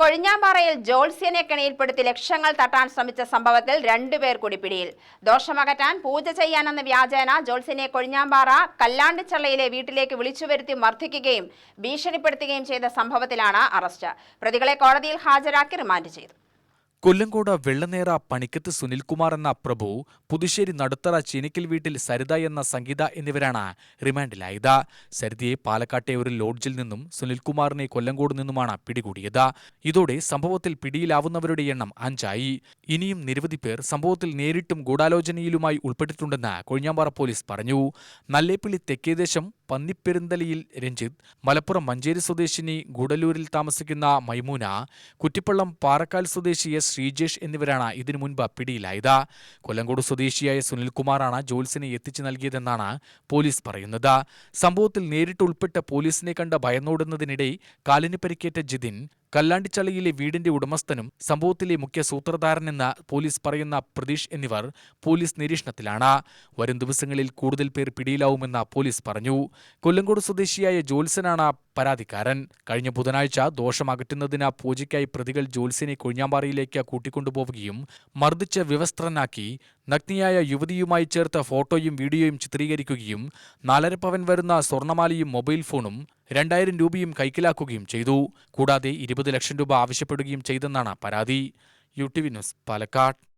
കൊഴിഞ്ഞാമ്പാറയിൽ ജോൾസ്യനെ കെണിയിൽപ്പെടുത്തി ലക്ഷങ്ങൾ തട്ടാൻ ശ്രമിച്ച സംഭവത്തിൽ രണ്ടുപേർ കൂടി പിടിയിൽ. ദോഷമകറ്റാൻ പൂജ ചെയ്യാനെന്ന വ്യാജേന ജോൾസ്യനെ കൊഴിഞ്ഞാമ്പാറ കല്ലാണ്ടിച്ചള്ളയിലെ വീട്ടിലേക്ക് വിളിച്ചു വരുത്തി മർദ്ദിക്കുകയും ഭീഷണിപ്പെടുത്തുകയും ചെയ്ത സംഭവത്തിലാണ് അറസ്റ്റ്. പ്രതികളെ കോടതിയിൽ ഹാജരാക്കി റിമാൻഡ് ചെയ്തു. കൊല്ലങ്കോട് വെള്ളനേറ പണിക്കത്ത് സുനിൽകുമാർ എന്ന പ്രഭു പുതുശ്ശേരി നടുത്തറ ചീനിക്കൽ വീട്ടിൽ സരിത എന്ന സംഗീത എന്നിവരാണ് റിമാൻഡിലായത്. സരിതയെ പാലക്കാട്ടെ ഒരു ലോഡ്ജിൽ നിന്നും സുനിൽകുമാറിനെ കൊല്ലങ്കോട് നിന്നുമാണ് പിടികൂടിയത്. ഇതോടെ സംഭവത്തിൽ പിടിയിലാവുന്നവരുടെ എണ്ണം അഞ്ചായി. ഇനിയും നിരവധി പേർ സംഭവത്തിൽ നേരിട്ടും ഗൂഢാലോചനയിലുമായി ഉൾപ്പെട്ടിട്ടുണ്ടെന്ന് കൊഴിഞ്ഞാമ്പാറ പോലീസ് പറഞ്ഞു. നല്ലേപ്പിള്ളി തെക്കേദേശം പന്നിപ്പെരുന്തലിയിൽ രഞ്ജിത്ത്. മലപ്പുറം മഞ്ചേരി സ്വദേശിനി ഗൂഡലൂരിൽ താമസിക്കുന്ന മൈമൂന കുറ്റിപ്പള്ളം പാറക്കാൽ സ്വദേശി എസ് ശ്രീജേഷ് എന്നിവരാണ് ഇതിനു മുൻപ് പിടിയിലായത്. കൊല്ലങ്കോട് സ്വദേശിയായ സുനിൽകുമാറാണ് ജോൽസിനെ എത്തിച്ചു നൽകിയതെന്നാണ് പോലീസ് പറയുന്നത്. സംഭവത്തിൽ നേരിട്ട് ഉൾപ്പെട്ട പോലീസിനെ കണ്ട് ഭയന്നോടുന്നതിനിടെ കാലിന് പരിക്കേറ്റ ജിതിൻ കല്ലാണ്ടിച്ചളിയിലെ വീടിന്റെ ഉടമസ്ഥനും സംഭവത്തിലെ മുഖ്യ സൂത്രധാരനെന്ന് പോലീസ് പറയുന്ന പ്രതീഷ് എന്നിവർ പോലീസ് നിരീക്ഷണത്തിലാണ്. വരും ദിവസങ്ങളിൽ കൂടുതൽ പേർ പിടിയിലാവുമെന്ന് പോലീസ് പറഞ്ഞു. കൊല്ലങ്കോട് സ്വദേശിയായ ജോത്സനാണ് പരാതിക്കാരൻ. കഴിഞ്ഞ ബുധനാഴ്ച ദോഷം അകറ്റുന്നതിന് പൂജയ്ക്കായി പ്രതികൾ ജോത്സ്യനെ കൊഴിഞ്ഞാമ്പാറയിലേക്ക് കൂട്ടിക്കൊണ്ടുപോവുകയും മർദ്ദിച്ച് വിവസ്ത്രനാക്കി നഗ്നിയായ യുവതിയുമായി ചേർത്ത് ഫോട്ടോയും വീഡിയോയും ചിത്രീകരിക്കുകയും നാലര പവൻ വരുന്ന സ്വർണമാലയും മൊബൈൽ ഫോണും രണ്ടായിരം രൂപയും കൈക്കലാക്കുകയും ചെയ്തു. കൂടാതെ ഇരുപത് ലക്ഷം രൂപ ആവശ്യപ്പെടുകയും ചെയ്തെന്നാണ് പരാതി. U T V news Palakkad.